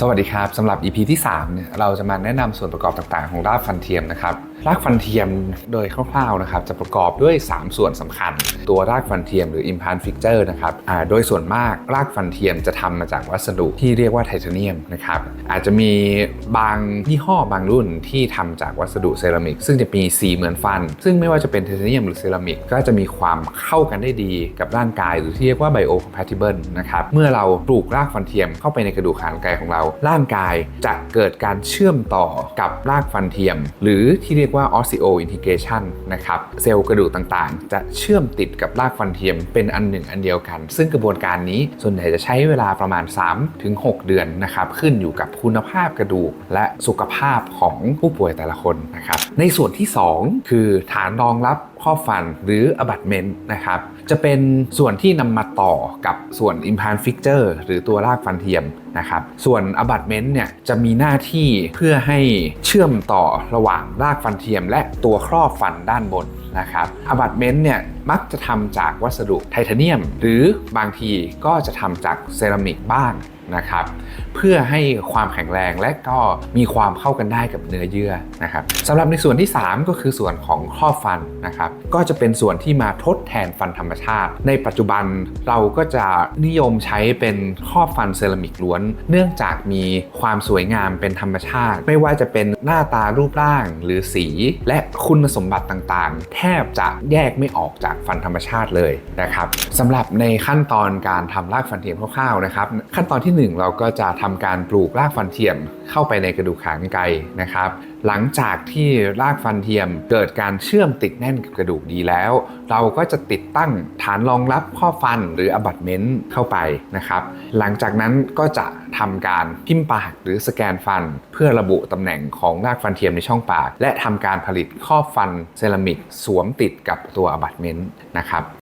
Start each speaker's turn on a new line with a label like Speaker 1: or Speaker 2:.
Speaker 1: สวัสดีครับสำหรับ EP ที่3เนี่ยเราจะมาแนะนำส่วนประกอบต่างๆ ของรากฟันเทียมนะครับรากฟันเทียมโดยคร่าวๆนะครับจะประกอบด้วย 3 ส่วนสำคัญ ตัวรากฟันเทียมหรือ implant fixture นะครับโดยส่วนมากรากฟันเทียมจะทำมาจากวัสดุที่เรียกว่าไทเทเนียมนะครับอาจจะมีบางยี่ห้อบางรุ่นที่ทำจากวัสดุเซรามิก ซึ่งจะมีสีเหมือนฟัน ซึ่งไม่ว่าจะเป็นไทเทเนียมหรือเซรามิกก็จะมีความเข้ากันได้ดีกับร่างกาย หรือที่เรียกว่า biocompatible นะครับเมื่อเราปลูกรากฟันเทียมเข้าไปในกระดูกขานไกของเราร่างกายจะเกิดการเชื่อมต่อกับรากฟันเทียม หรือที่เรียกว่า osseo integration นะครับเซลล์กระดูกต่างๆ จะเชื่อมติดกับรากฟันเทียมเป็นอันหนึ่งอันเดียวกัน ซึ่งกระบวนการนี้ส่วนใหญ่จะใช้เวลาประมาณ 3-6 เดือนนะครับขึ้นอยู่กับคุณภาพกระดูกและสุขภาพของผู้ป่วยแต่ละคนนะครับในส่วนที่ 2 คือฐานรองรับ ครอบฟันหรือ abutment นะครับ จะเป็นส่วนที่นำมาต่อกับส่วน implant fixture หรือตัวรากฟันเทียมนะครับ ส่วน abutment เนี่ยจะมีหน้าที่เพื่อให้เชื่อมต่อระหว่างรากฟันเทียม และตัวครอบฟันด้านบนนะครับ abutment เนี่ยมักจะทำจากวัสดุไทเทเนียม หรือบางทีก็จะทำจากเซรามิกบ้าง นะครับ เพื่อให้ความแข็งแรงและก็มีความเข้ากันได้กับเนื้อเยื่อนะครับสำหรับในส่วนที่ 3 ก็คือส่วนของครอบฟันนะครับ ก็จะเป็นส่วนที่มาทดแทนฟันธรรมชาติ ในปัจจุบันเราก็จะนิยมใช้เป็นครอบฟันเซรามิกล้วน เนื่องจากมีความสวยงามเป็นธรรมชาติ ไม่ว่าจะเป็นหน้าตารูปร่างหรือสีและคุณสมบัติต่างๆ แทบจะแยกไม่ออกจากฟันธรรมชาติเลยนะครับสำหรับในขั้นตอนการทำรากฟันเทียมคร่าวๆนะครับ ขั้นตอนที่1 เราก็จะทำการปลูกรากฟันเทียมเข้าไปในกระดูกขานไกนะครับ หลังจากที่รากฟันเทียมเกิดการเชื่อมติดแน่นกับกระดูกดีแล้ว เราก็จะติดตั้งฐานรองรับข้อฟันหรือ abutment เข้าไปนะครับ หลังจากนั้นก็จะทำการพิมพ์ปากหรือสแกนฟัน เพื่อระบุตำแหน่งของรากฟันเทียมในช่องปาก และทำการผลิตข้อฟันเซรามิกสวมติดกับตัว abutment นะครับ